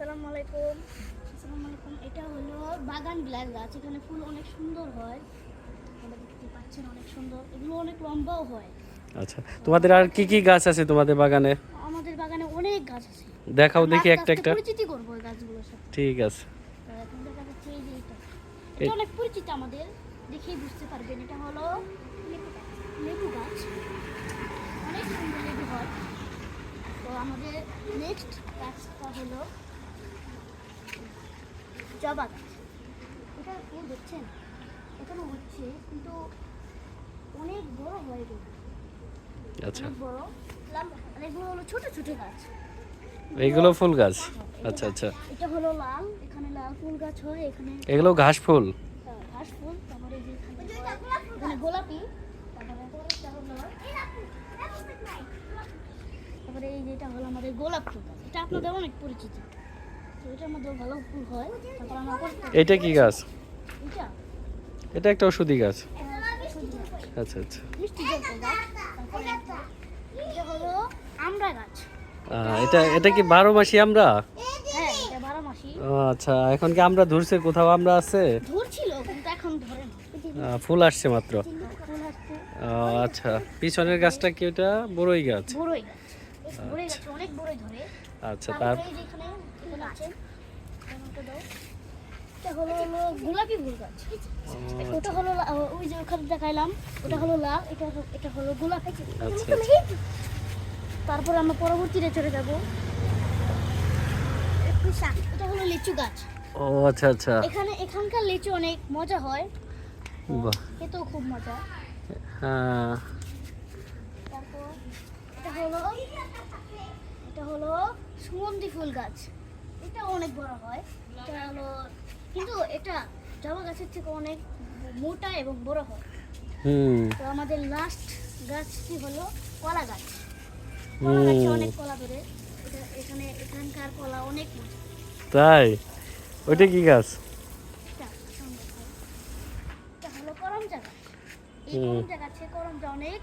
আসসালামু আলাইকুম। আসসালামু আলাইকুম। এটা হলো বাগান গ্লাস গাছ। এখানে ফুল অনেক সুন্দর হয়। আপনারা দেখতে পাচ্ছেন অনেক সুন্দর। এগুলো অনেক লম্বাও হয়। আচ্ছা তোমাদের আর কি কি গাছ আছে তোমাদের বাগানে? আমাদের বাগানে অনেক গাছ আছে। দেখাও দেখি একটা একটা। পরিচিতি করব এই গাছগুলোর সাথে। ঠিক আছে। দেখা যাচ্ছে এই যে এটা। এটা অনেক পরিচিত আমাদের। দেখেই বুঝতে পারবেন। এটা হলো লেবু গাছ। লেবু গাছ। অনেক সুন্দর লেবু হয়। তো আমাদের নেক্সট গাছটা হলো জবা গাছ এটা ফুল দেখছেন এখনও হচ্ছে কিন্তু অনেক বড় হয় এগুলো আচ্ছা। বড় আর এগুলো হলো ছোট ছোট গাছ। এইগুলো ফুল গাছ? আচ্ছা আচ্ছা। এটা হলো লাল এখানে লাল ফুল গাছ হয় এখানে এগুলো ঘাস ফুল? ঘাস ফুল তারপরে যে এখানে গোলাপি তারপরে এই যেটা হলো আমাদের গোলাপ ফুল গাছ। এটা আপনাদের অনেক পরিচিত। এটা কি গাছ? এটা? একটা ওষুধি গাছ। আচ্ছা আচ্ছা। এটা এটা কি বারো মাসি আমরা? হ্যাঁ আচ্ছা এখন কি আমরা ধরছে কোথাও আমরা আছে? ফুল আসছে মাত্র। আচ্ছা পিছনের গাছটা কি ওটা? বড়ই গাছ। বড়ই গাছ। ধরে। আচ্ছা তার গোলাপি ফুল গাছ। ওটা হলো ওই যে ওখানে দেখাইলাম ওটা হলো লাল এটা এটা হলো গোলাপি। আচ্ছা, তারপর আমরা পরবর্তীতে চলে যাব। এটা হলো লিচু গাছ। ও আচ্ছা আচ্ছা। এখানে এখানকার লিচু অনেক মজা হয়। বাহ। খুব মজা। হ্যাঁ। হলো এটা হলো সুগন্ধি ফুল গাছ। এটা অনেক বড় হয়। এটা হলো কিন্তু এটা জবা গাছের থেকে অনেক মোটা এবং বড় হয়। হুম। তো আমাদের লাস্ট গাছটি হলো কলা গাছ। কলা গাছে অনেক কলা ধরে। এটা এখানে এখানকার কলা অনেক মজা তাই? ওইটা কি গাছ? এটা এটা হলো করমচা গাছ। এই হুম। করমচা গাছে করমচা অনেক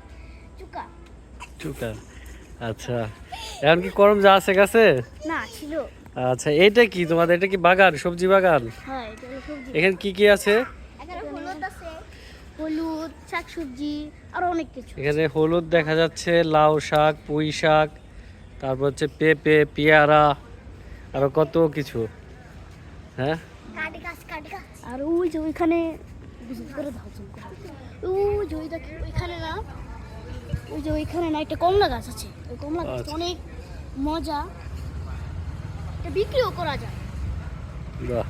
চুকা। চুকা। আচ্ছা। এখন কি করম যা আছে গাছে? না ছিল। আচ্ছা এটা কি তোমাদের? এটা কি বাগান সবজি বাগান? হ্যাঁ এটা সবজি। এখানে কি কি আছে? এখানে হলুদ আছে হলুদ শাকসবজি আরও অনেক কিছু এখানে হলুদ দেখা যাচ্ছে লাউ শাক পুঁই শাক তারপর হচ্ছে পেঁপে পেয়ারা আরও কত কিছু। হ্যাঁ? কাটি গাছ কাটি গাছ আর ওই যে ওইখানে করে দাও ওই যে ওইখানে না ওই যে ওইখানে না একটা কমলা গাছ আছে ওই কমলা গাছ আচ্ছা। অনেক মজা। এটা বিক্রিও করা যায়। বাহ।